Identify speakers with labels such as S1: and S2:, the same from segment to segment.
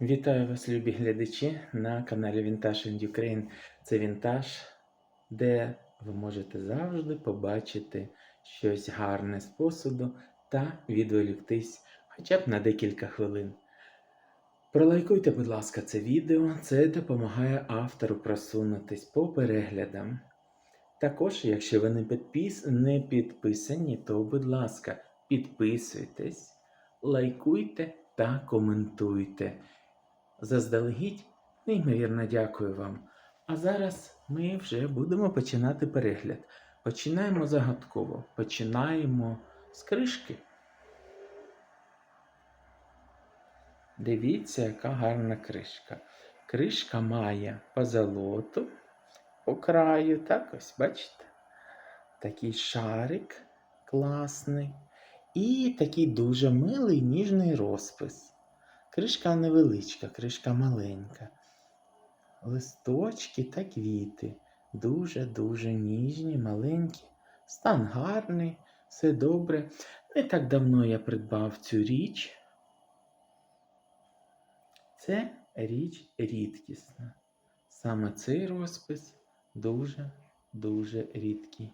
S1: Вітаю вас, любі глядачі, на каналі Vintage and Ukraine. Це вінтаж, де ви можете завжди побачити щось гарне з посуду та відволіктись хоча б на декілька хвилин. Пролайкуйте, будь ласка, це відео, це допомагає автору просунутись по переглядам. Також, якщо ви не, підпис... не підписані, то, будь ласка, підписуйтесь, лайкуйте та коментуйте. Заздалегідь, неймовірно дякую вам. А зараз ми вже будемо починати перегляд. Починаємо загадково. Починаємо з кришки. Дивіться, яка гарна кришка. Кришка має позолоту по краю, так ось, бачите? Такий шарик класний. І такий дуже милий ніжний розпис. Кришка невеличка, кришка маленька. Листочки та квіти. Дуже-дуже ніжні, маленькі. Стан гарний, все добре. Не так давно я придбав цю річ. Це річ рідкісна. Саме цей розпис дуже-дуже рідкий.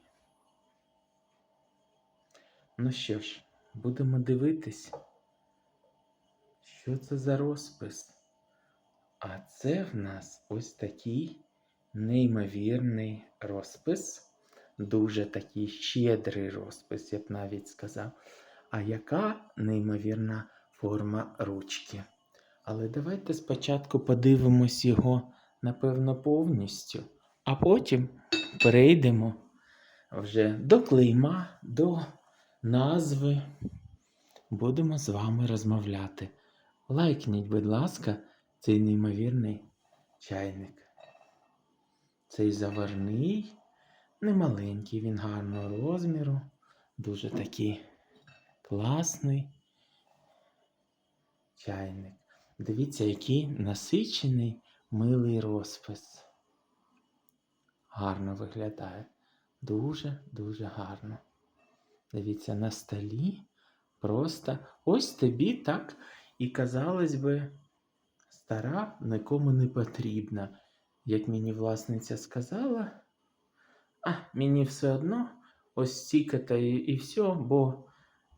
S1: Ну що ж, будемо дивитись. Що це за розпис? А це в нас ось такий неймовірний розпис, дуже такий щедрий розпис, я б навіть сказав. А яка неймовірна форма ручки? Але давайте спочатку подивимось його, напевно, повністю, а потім перейдемо вже до клейма, до назви. Будемо з вами розмовляти. Лайкніть, будь ласка, цей неймовірний чайник. Цей заварний, немаленький, він гарного розміру, дуже такий класний чайник. Дивіться, який насичений милий розпис. Гарно виглядає. Дуже-дуже гарно. Дивіться, на столі просто ось тобі так. І, казалось би, стара нікому не потрібна. Як мені власниця сказала, а мені все одно ось стільки-то і, і все, бо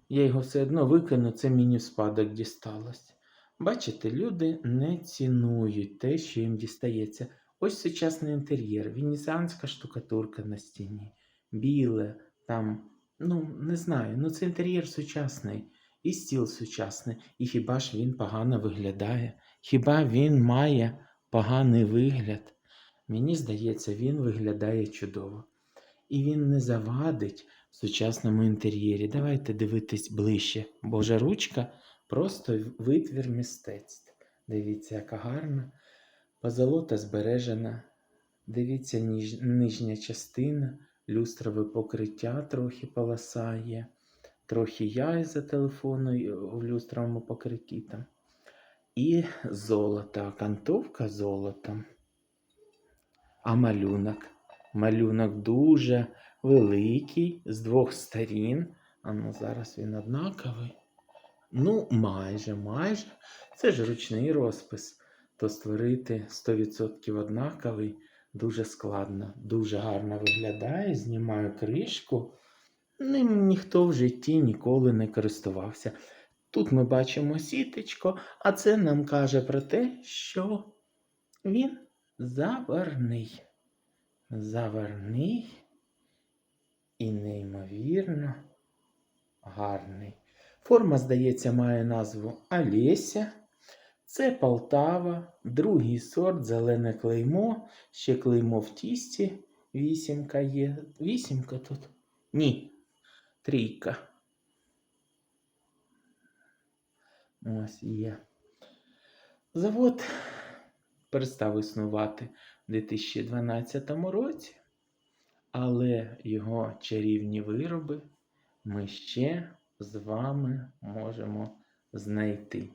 S1: я його все одно викину, це мені в спадок дісталось. Бачите, люди не цінують те, що їм дістається. Ось сучасний інтер'єр, венеціанська штукатурка на стіні, біле, там, ну, не знаю, ну це інтер'єр сучасний і стіл сучасний, і хіба ж він погано виглядає? Хіба він має поганий вигляд? Мені здається, він виглядає чудово. І він не завадить в сучасному інтер'єрі. Давайте дивитись ближче. Божа ручка просто витвір мистецтв. Дивіться, яка гарна. Позолота збережена. Дивіться, ніж, нижня частина, люстрове покриття трохи полосає трохи я із-за телефону в люстровому покритті там. І золото, кантовка золотом. А малюнок. Малюнок дуже великий, з двох сторін. А ну зараз він однаковий. Ну, майже, майже. Це ж ручний розпис. То створити 100% однаковий дуже складно. Дуже гарно виглядає. Знімаю кришку. Ним ніхто в житті ніколи не користувався. Тут ми бачимо сіточко, а це нам каже про те, що він заварний. Заварний і неймовірно гарний. Форма, здається, має назву Олеся. Це Полтава, другий сорт, зелене клеймо, ще клеймо в тісті. Вісімка є. Вісімка тут? Ні, трійка. Ось є. Завод перестав існувати у 2012 році, але його чарівні вироби ми ще з вами можемо знайти.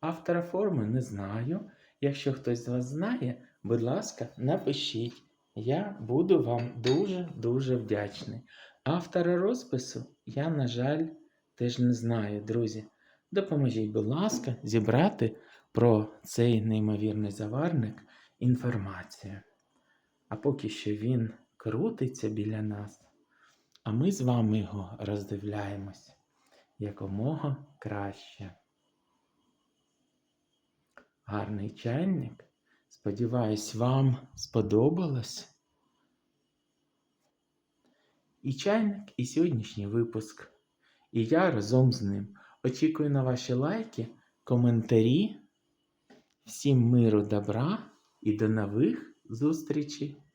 S1: Автора форми не знаю. Якщо хтось з вас знає, будь ласка, напишіть. Я буду вам дуже-дуже вдячний. Автора розпису я, на жаль, теж не знаю, друзі. Допоможіть, будь ласка, зібрати про цей неймовірний заварник інформацію. А поки що він крутиться біля нас, а ми з вами його роздивляємось якомога краще. Гарний чайник. Сподіваюсь, вам сподобалось. І чайник, і сьогоднішній випуск. І я разом з ним. Очікую на ваші лайки, коментарі. Всім миру, добра і до нових зустрічей!